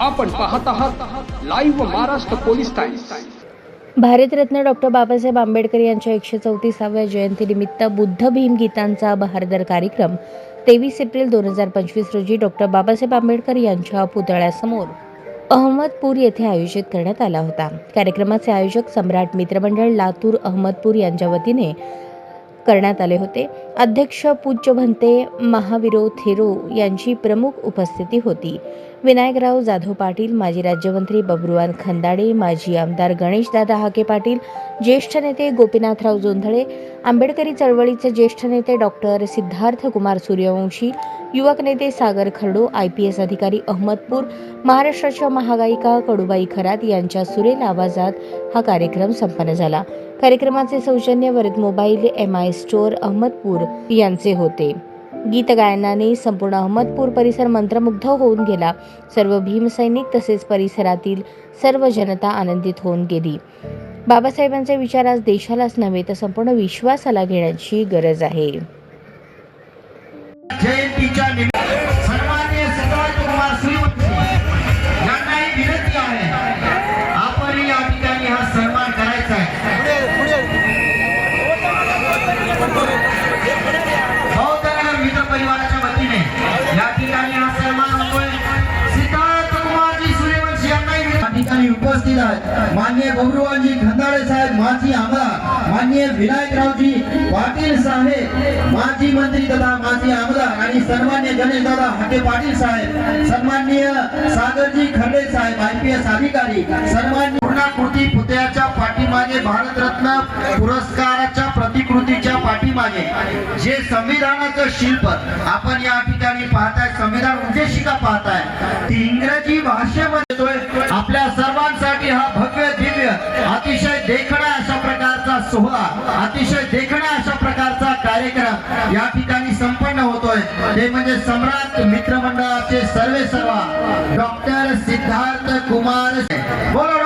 आपण पाहत आहात live Maharashtra police times Bharat Ratna doctor Babasaheb Ambedkar यांच्या एकशे चौतीसाव्या जयंतीनिमित्त बुद्ध भीम गीतांचा बहारदर कार्यक्रम तेवीस एप्रिल दोन हजार पंचवीस रोजी डॉक्टर बाबासाहेब आंबेडकर यांच्या पुतळ्यासमोर अहमदपूर येथे आयोजित करण्यात आला होता. कार्यक्रमाचे आयोजक सम्राट मित्रमंडळ लातूर अहमदपूर यांच्या वतीने करण्यात आले होते. अध्यक्ष पूज्य भंते महावीरो थेरो यांची प्रमुख उपस्थिती होती. विनायकराव जाधव पाटील माजी राज्यमंत्री बबरुवान खंदाडे माजी आमदार गणेशदादा हाके पाटील ज्येष्ठ नेते गोपीनाथराव जोंधळे आंबेडकरी चळवळीचे ज्येष्ठ नेते डॉक्टर सिद्धार्थ कुमार सूर्यवंशी युवक नेते Sagar Khardo I P S अधिकारी अहमदपूर महाराष्ट्राच्या महागायिका कडूबाई खरात यांच्या सुरेल आवाजात हा कार्यक्रम संपन्न झाला. कार्यक्रमाचे सौजन्य Varad mobile M I store Ahmadpur यांचे होते. गीत गायनाने संपूर्ण अहमदपूर परिसर मंत्रमुग्ध होऊन गेला. सर्व भीमसैनिक तसेच परिसरातील सर्व जनता आनंदित होऊन गेली. बाबासाहेबांचे विचार आज देशालाच नव्हे तर संपूर्ण विश्वासाला घेण्याची गरज आहे. साहेब आहेत माननीय बबरुवानजी खंदाळे साहेब माजी आमदार माननीय विनायकरावजी पाटील साहेब माजी मंत्री तथा माजी आमदार आणि सन्मान्य गणेशदादा हाटे पाटील साहेब सन्मान्य सागरजी खंडे साहेब आय पी एस अधिकारी सन्मान्य पूर्णाकृती पुतळ्याच्या पाठीमागे भारतरत्न पुरस्काराच्या प्रतिकृतीच्या पाठीमागे जे संविधानाचं शिल्प आपण या ठिकाणी पाहताय संविधान उद्देशिका पाहताय ती इंग्रजी भाषेमध्ये भव्य दिव्य अतिशय देखणा अशा प्रकारचा सोहळा अतिशय देखणा अशा प्रकारचा कार्यक्रम या ठिकाणी संपन्न होतोय. ते म्हणजे सम्राट मित्रमंडळाचे सर्वे सर्वा डॉक्टर सिद्धार्थ कुमार. बोलो.